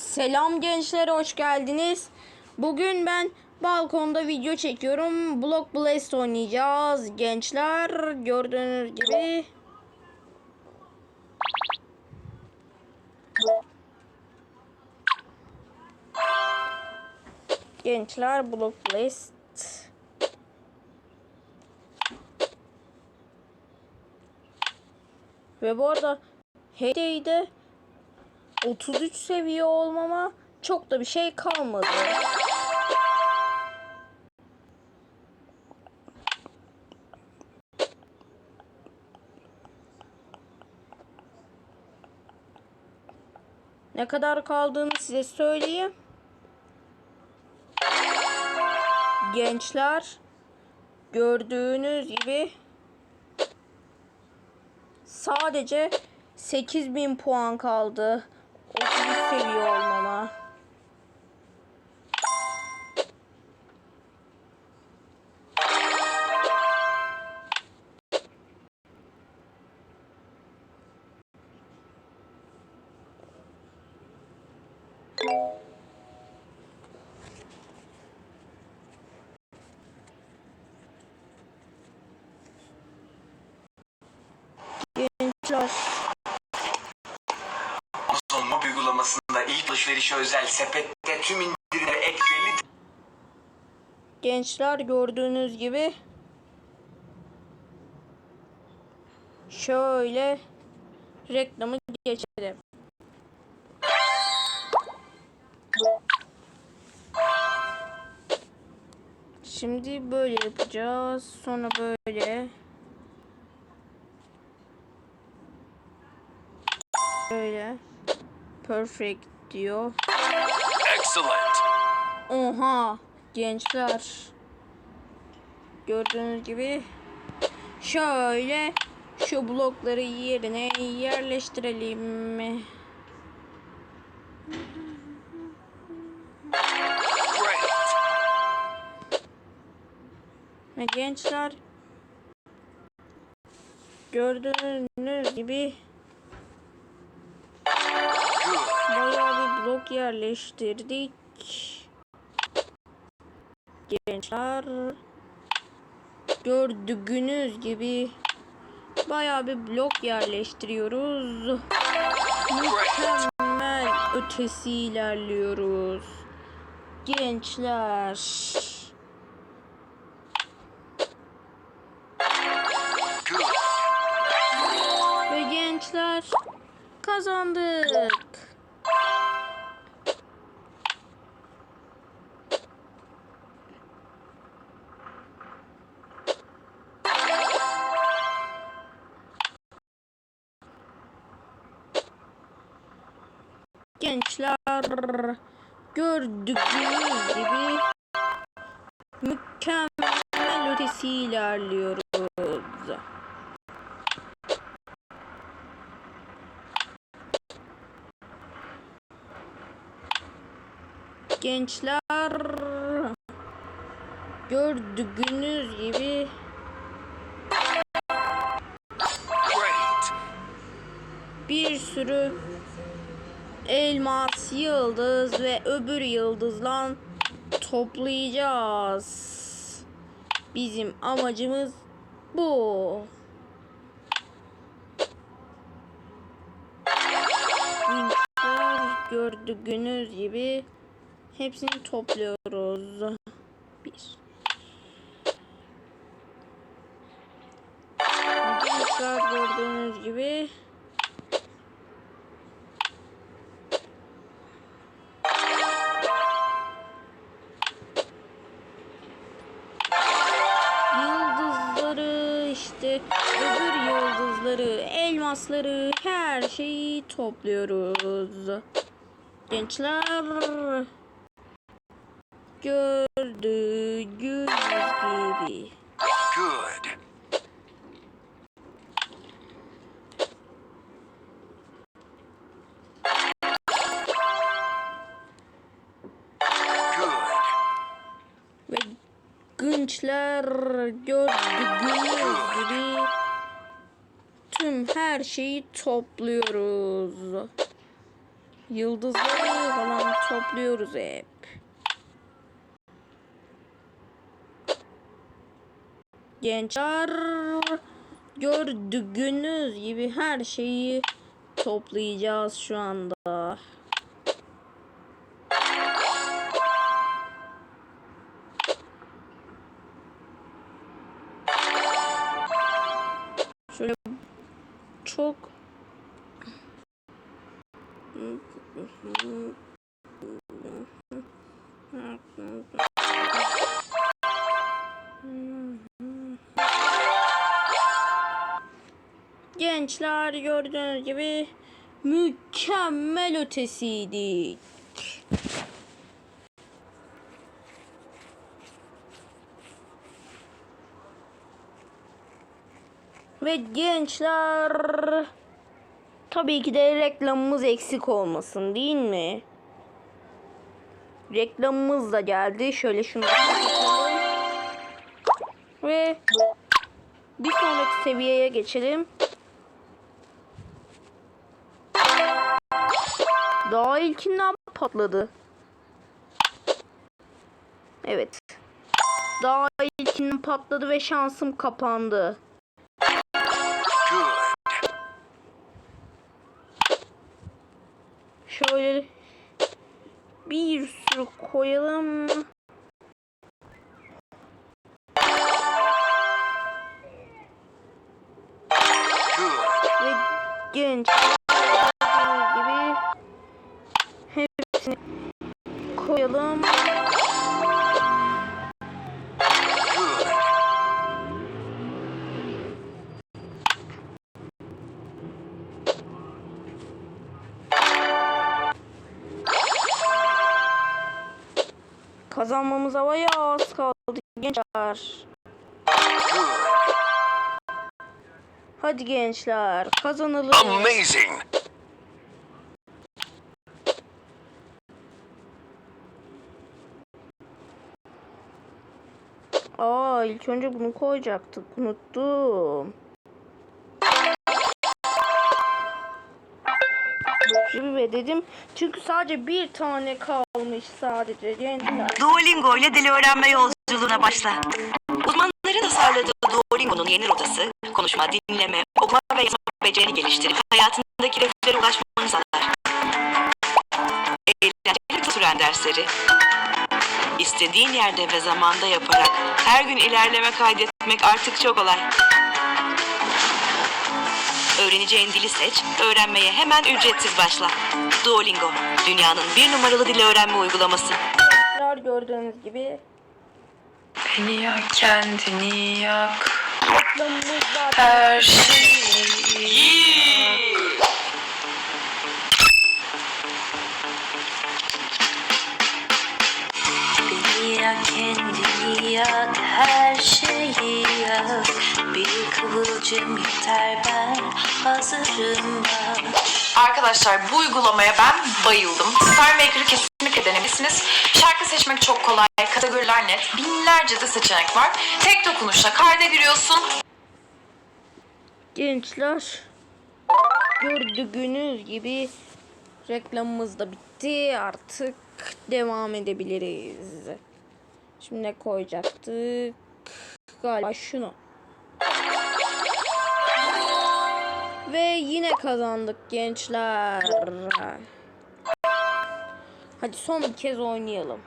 Selam gençler hoş geldiniz. Bugün ben balkonda video çekiyorum. Block Blast oynayacağız. Gençler gördüğünüz gibi. Gençler Block Blast. Ve bu arada Heyday 33 seviye olmama çok da bir şey kalmadı. Ne kadar kaldığını size söyleyeyim. Gençler gördüğünüz gibi sadece 8000 puan kaldı. 30 seviye olmama. Gençler alışverişe özel sepette tüm indirimleri ek 50 Gençler gördüğünüz gibi şöyle reklamı geçelim. Şimdi böyle yapacağız. Sonra böyle. Böyle. Perfect diyor. Excellent. Oha gençler. Gördüğünüz gibi şöyle şu blokları yerine yerleştirelim. Ve gençler gördüğünüz gibi yerleştirdik. Gençler gördüğünüz gibi bayağı bir blok yerleştiriyoruz. Mükemmel ötesi ilerliyoruz. Gençler. Ve gençler kazandık. Gençler gördüğünüz gibi mükemmel ötesi ilerliyoruz. Gençler gördüğünüz gibi bir sürü elmas, yıldız ve öbür yıldızla toplayacağız. Bizim amacımız bu. Gördüğünüz gibi hepsini topluyoruz. Bir. Gördüğünüz gibi elmasları her şeyi topluyoruz. Gençler gördüğünüz gibi. Good. Ve gençler gördüğünüz gibi tüm her şeyi topluyoruz. yıldızları falan topluyoruz hep. Gençler gördüğünüz gibi her şeyi toplayacağız şu anda. Çok Gençler gördüğünüz gibi mükemmel ötesiydik. Ve gençler tabii ki de reklamımız eksik olmasın değil mi? Reklamımız da geldi. Şöyle şunu. Ve bir sonraki seviyeye geçelim. Daha ilkinden patladı. Evet. Daha ilkinden patladı ve şansım kapandı. Şöyle bir sürü koyalım. Ve genç gibi hepsini koyalım. Kazanmamıza bayağı az kaldı gençler. Hadi gençler kazanalım. Amazing. Aa ilk önce bunu koyacaktık. Unuttum. Gibi dedim. Çünkü sadece bir tane kalmış sadece. Duolingo ile dil öğrenme yolculuğuna başla. Uzmanların tasarladığı Duolingo'nun yeni rotası, konuşma, dinleme, okuma ve yazma becerini geliştirip hayatındaki hedeflere ulaşmanı sağlar. Eğlenceli süren dersleri, istediğin yerde ve zamanda yaparak her gün ilerleme kaydetmek artık çok kolay. Öğreneceğin dili seç, öğrenmeye hemen ücretsiz başla. Duolingo, dünyanın bir numaralı dil öğrenme uygulaması. Gördüğünüz gibi. Beni yak kendini yak. Her şeyi Beni yak kendini yak. Her şeyi yak Bir kıvılcım yeter ben hazırım bak Arkadaşlar bu uygulamaya ben bayıldım. Star Maker'ı kesinlikle denemelisiniz. Şarkı seçmek çok kolay. Kategoriler net. Binlerce de seçenek var. Tek dokunuşla kayda giriyorsun. Gençler gördüğünüz gibi reklamımız da bitti. Artık devam edebiliriz. Şimdi ne koyacaktık? Galiba şunu. Ve yine kazandık gençler. Hadi son bir kez oynayalım.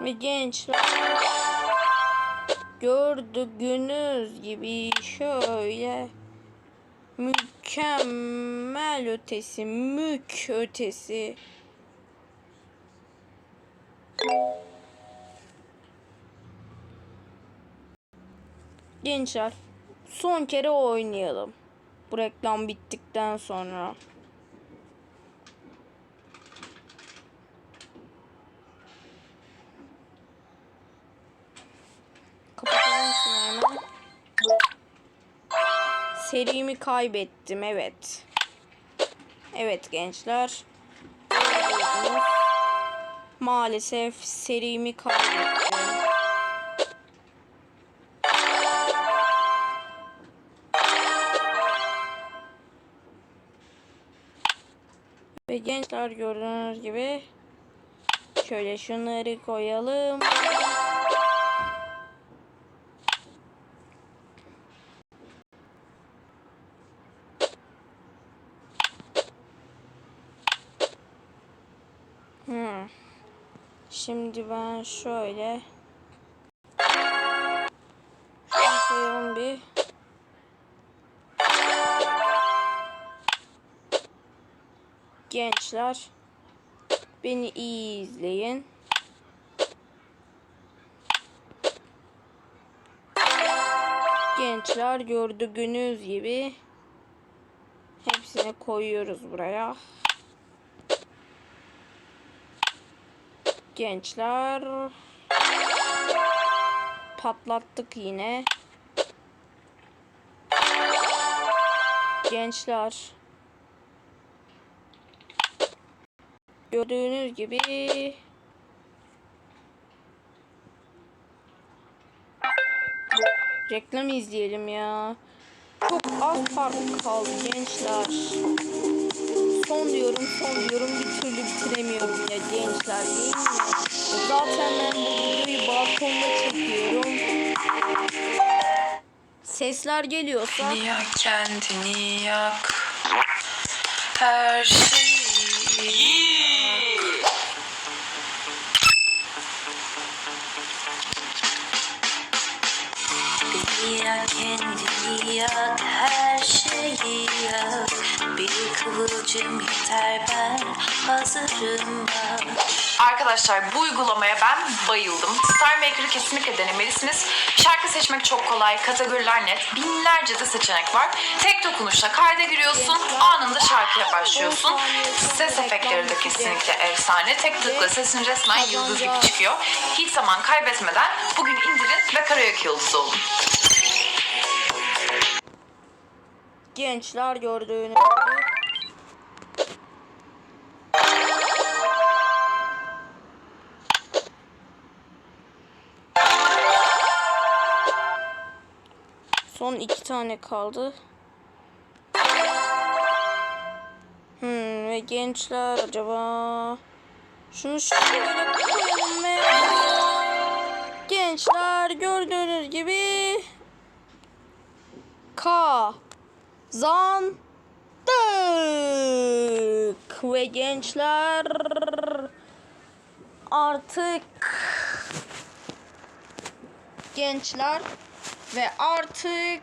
Ve gençler gördüğünüz gibi şöyle mükemmel ötesi mük ötesi Gençler son kere oynayalım. Bu reklam bittikten sonra. Serimi kaybettim evet. Evet gençler. Maalesef serimi kaybettim. Ve gençler gördüğünüz gibi şöyle şunları koyalım. Hmm. Şimdi ben şöyle koyalım bir. Gençler beni iyi izleyin. Gençler gördüğünüz gibi hepsini koyuyoruz buraya. Gençler patlattık yine. Gençler gördüğünüz gibi reklam izleyelim ya. Çok az fark kaldı gençler. Son diyorum son diyorum bir türlü bitiremiyorum ya gençler değil mi? Zaten ben bu videoyu balkonda çekiyorum. Sesler geliyorsa Yak kendini yak. Her şeyi yak kendini yak her şeyi yak Bir kıvılcım yeter ben hazırım bak Arkadaşlar bu uygulamaya ben bayıldım. Star Maker'ı kesinlikle denemelisiniz. Şarkı seçmek çok kolay, kategoriler net, binlerce de seçenek var. Tek dokunuşla kayda giriyorsun, anında şarkıya başlıyorsun. Ses efektleri de kesinlikle efsane. Tek tıkla sesin resmen yıldız gibi çıkıyor. Hiç zaman kaybetmeden bugün indirin ve karaoke yıldızı olun. gençler gördüğünüz gibi Son iki tane kaldı. Hmm, ve gençler acaba şunu şöyle koyalım ve gençler gördüğünüz gibi kazandık ve gençler artık gençler ve artık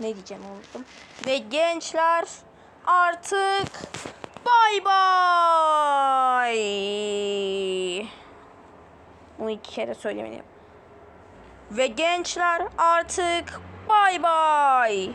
ne diyeceğim unuttum. Ve gençler artık bay bay. Bunu iki kere söylemeliyim. Ve gençler artık bay bay.